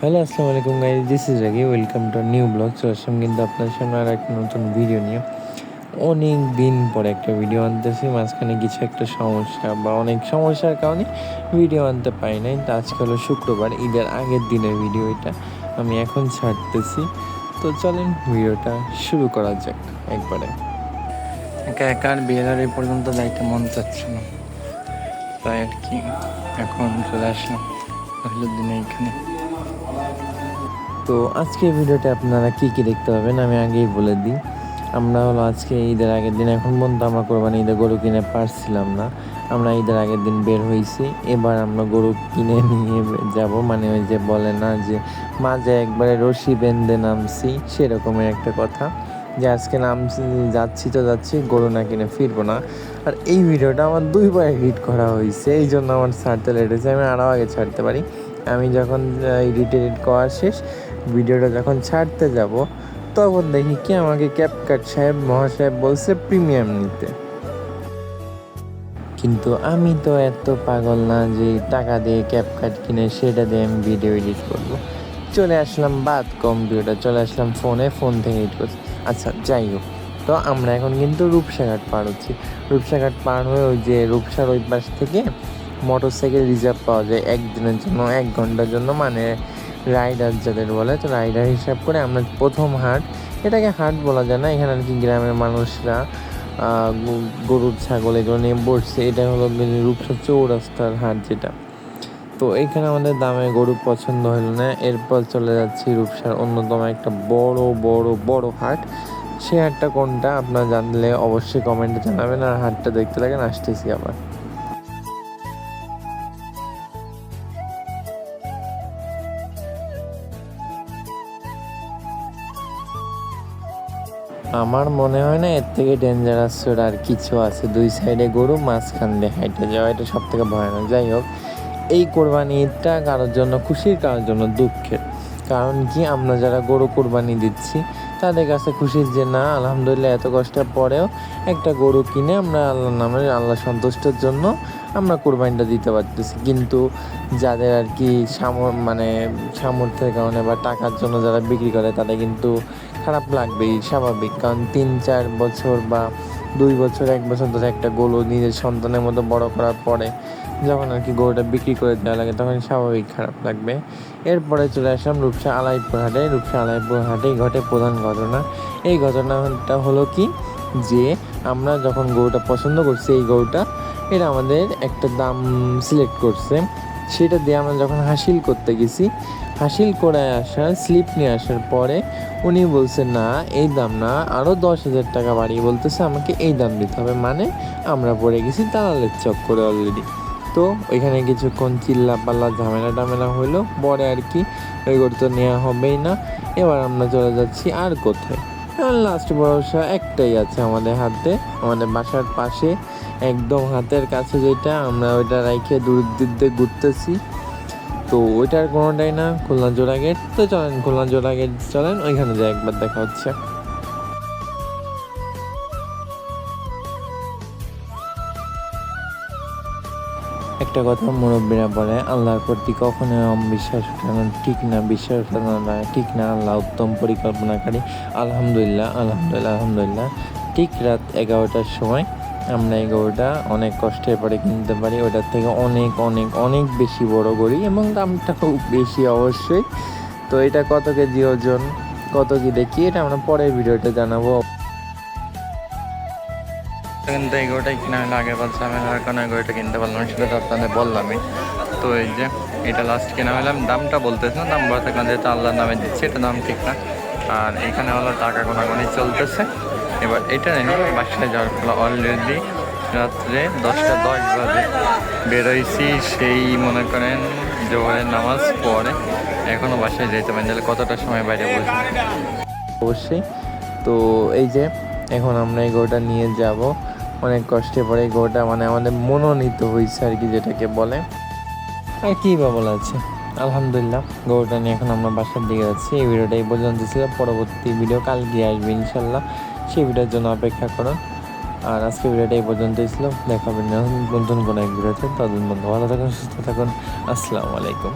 Hello, আসসালামু আলাইকুম guys this is Ragi welcome to new blog চলে আসলাম কিন্তু আপনার সামনে আর একটা নতুন ভিডিও নিয়ে। অনেক দিন পরে একটা ভিডিও আনতেছি, মাঝখানে কিছু একটা সমস্যা বা অনেক সমস্যার কারণে ভিডিও আনতে পারি নাই। তো আজকে হলো শুক্রবার, ঈদের আগের দিনের ভিডিও এটা আমি এখন ছাড়তেছি। তো চলেন ভিডিওটা শুরু করা যাক একবারে। একা একা আর বিয়ের এই পর্যন্ত যাইতে মন চাচ্ছে না। তাই আর কি, এখন চলে আসলাম। দিনে এখানে। তো আজকের ভিডিওতে আপনারা কি কি দেখতে পাবেন আমি আগেই বলে দিই। আমরা হলো আজকে ঈদের আগের দিন, এখন পর্যন্ত আমরা কোরবানি ঈদে গরু কিনে পারছিলাম না। আমরা ঈদের আগের দিন বের হয়েছি এবার আমরা গরু কিনে নিয়ে যাব। মানে ওই যে বলে না যে, মাঝে একবারে রশি বেঁধে নামছি সেরকমের একটা কথা। যে আজকে নামছি, যাচ্ছি তো যাচ্ছি, গরু না কিনে ফিরবো না। আর এই ভিডিওটা আমার দুইবার এডিট করা হয়েছে এই জন্য আমার ছাড়তে লেট হয়েছে আমি আরও আগে ছাড়তে পারি। আমি যখন এডিট এডিট করা শেষ, ভিডিওটা যখন ছাড়তে যাব, তখন দেখি কি আমাকে ক্যাপকাট সাহেব, মহাসাহেব বলছে প্রিমিয়াম নিতে। কিন্তু আমি তো এত পাগল না যে টাকা দিয়ে ক্যাপকাট কিনে সেটা দিয়ে আমি ভিডিও এডিট করব। চলে আসলাম বাদ কম্পিউটার চলে আসলাম ফোনে ফোন থেকে এডিট করছি। আচ্ছা যাই হোক। তো আমরা এখন কিন্তু রূপসাঘাট পার হচ্ছি। রূপসাঘাট পার হয়ে ওই যে রূপসার ওই পাশ থেকে মোটর সাইকেল রিজার্ভ পাওয়া যায় একদিনের জন্য, এক ঘণ্টার জন্য মানে রাইডার যাদের বলে, তো রাইডার হিসাব করে আমরা প্রথম হাট, এটাকে হাট বলা যায় না, এখানে আর কি গ্রামের মানুষরা গরুর ছাগল এগুলো নিয়ে বসছে, এটা হলো রূপসা চৌরাস্তার হাট যেটা। তো এখানে আমাদের দামে গরু পছন্দ হলো না, এরপর চলে যাচ্ছি রূপসার অন্যতম একটা বড় বড় বড় হাট। সে হাটটা কোনটা, আপনারা জানলে অবশ্যই কমেন্টে জানাবেন, আর হাটটা দেখতে লাগেন আসতেছি আবার। আমার মনে হয় না এর থেকে ডেঞ্জারাস আর কিছু আছে। দুই সাইডে গরু, মাঝখান দিয়ে হাইটে যাওয়া, এটা সব থেকে ভয়ানক। যাই হোক, এই কোরবানি ঈদটা কারোর জন্য খুশির, কারোর জন্য দুঃখের। কারণ কি, আমরা যারা গরু কোরবানি দিচ্ছি, তাদের কাছে খুশির যে না, আলহামদুলিল্লাহ, এত কষ্টের পরেও একটা গরু কিনে আমরা আল্লাহ নামে আল্লাহ সন্তুষ্টের জন্য আমরা কোরবানিটা দিতে পারতেছি। কিন্তু যাদের আর কি সামর মানে সামর্থ্যের কারণে বা টাকার জন্য যারা বিক্রি করে, তাদের কিন্তু খারাপ লাগবেই স্বাভাবিক। কারণ তিন, চার বছর বা দুই বছর, এক বছর ধরে একটা গরু নিজের সন্তানের মতো বড় করার পরে যখন আর কি গরুটা বিক্রি করে দেওয়া লাগে, তখন স্বাভাবিক খারাপ লাগবে। এরপরে চলে আসলাম রূপসা আলাইপুর হাটে। রূপসা আলাইপুর হাটেই ঘটে প্রধান ঘটনা। এই ঘটনাটা হলো কি? যে আমরা যখন গরুটা পছন্দ করছি, এই গরুটা এটা আমাদের একটা দাম সিলেক্ট করছে। সেটা দিয়ে আমরা যখন হাসিল করতে গেছি, হাসিল করে আসার স্লিপ নিয়ে আসার পরে উনি বলছে, না, এই দাম না আরও দশ হাজার টাকা বাড়িয়ে বলতেছে, আমাকে এই দাম দিতে হবে। মানে আমরা পড়ে গেছি দালালের চক করে অলরেডি তো ওইখানে কিছুক্ষণ চিল্লা পাল্লা ঝামেলা টামেলা হইল পরে আর কি ওই তো নেওয়া হবেই না। এবার আমরা চলে যাচ্ছি আর কোথায়? লাস্ট ভরসা একটাই আছে আমাদের হাতে, আমাদের বাসার পাশে। একদম হাতের কাছে যেটা, আমরা ওইটা রাইখে দূর দিয়ে ঘুরতেছি। তো ওইটার কোনোটাই না, খুলনা জোড়া গেট তো চলেন, খুলনা জোড়া গেট চলেন, ওইখানে যাই, একবার দেখা হচ্ছে। একটা কথা মুরব্বীরা বলে, আল্লাহর প্রতি কখনোই বিশ্বাস উঠানো ঠিক না, বিশ্বাস উঠানো না, ঠিক না, আল্লাহ উত্তম পরিকল্পনাকারী। আলহামদুলিল্লাহ আলহামদুলিল্লাহ আলহামদুলিল্লাহ। ঠিক রাত এগারোটার সময় আমরা এই গরুটা অনেক কষ্টের পরে কিনতে পারি। ওটার থেকে অনেক অনেক অনেক বেশি বড় করি এবং দামটা খুব বেশি অবশ্যই। তো এটা কত কেজি ওজন? কত কি দেখি? এটা আমরা পরের ভিডিওতে জানাব। কিন্তু এই গরুটাই কিনা হলে, আগে বলছে আমি আর কোনো গরুটা কিনতে পারলাম সেটা তো আপনাদের বললামই। তো এই যে, এটা লাস্ট কেনা হলাম। দামটা বলতেছে না, দাম বলতে যেহেতু আল্লাহর নামে দিচ্ছে, এটা দাম ঠিক না। আর এখানে হলো টাকা গোনাগুনি চলতেছে। এবার এটা নেই, বাসায় যাওয়ার ফলে অলরেডি রাত্রে দশটা দশ বাজে। বেরোইছি সেই, মনে করেন, জোহরের নামাজ পরে। এখনও বাসায় যেতে পারেন, তাহলে কতটা সময় বাইরে বসে অবশ্যই। তো এই যে, এখন আমরা এই গরুটা নিয়ে যাব। অনেক কষ্টে পরে এই গরুটা মানে আমাদের মনোনীত হয়েছে আর কি যেটাকে বলে। আর কী বা বলা আছে? আলহামদুলিল্লাহ গরুটা নিয়ে এখন আমরা বাসার দিকে যাচ্ছি। এই ভিডিওটা এই পর্যন্ত ছিল। পরবর্তী ভিডিও কালকে আসবে, ইনশাল্লাহ। সেই ভিডিওর জন্য অপেক্ষা করো। আর আজকে ভিডিওটা এই পর্যন্তই ছিল। দেখাবেন নতুন কোনো এক ভিডিওতে। ততদিন বন্ধু ভালো থাকুন, সুস্থ থাকুন। আসসালামু আলাইকুম।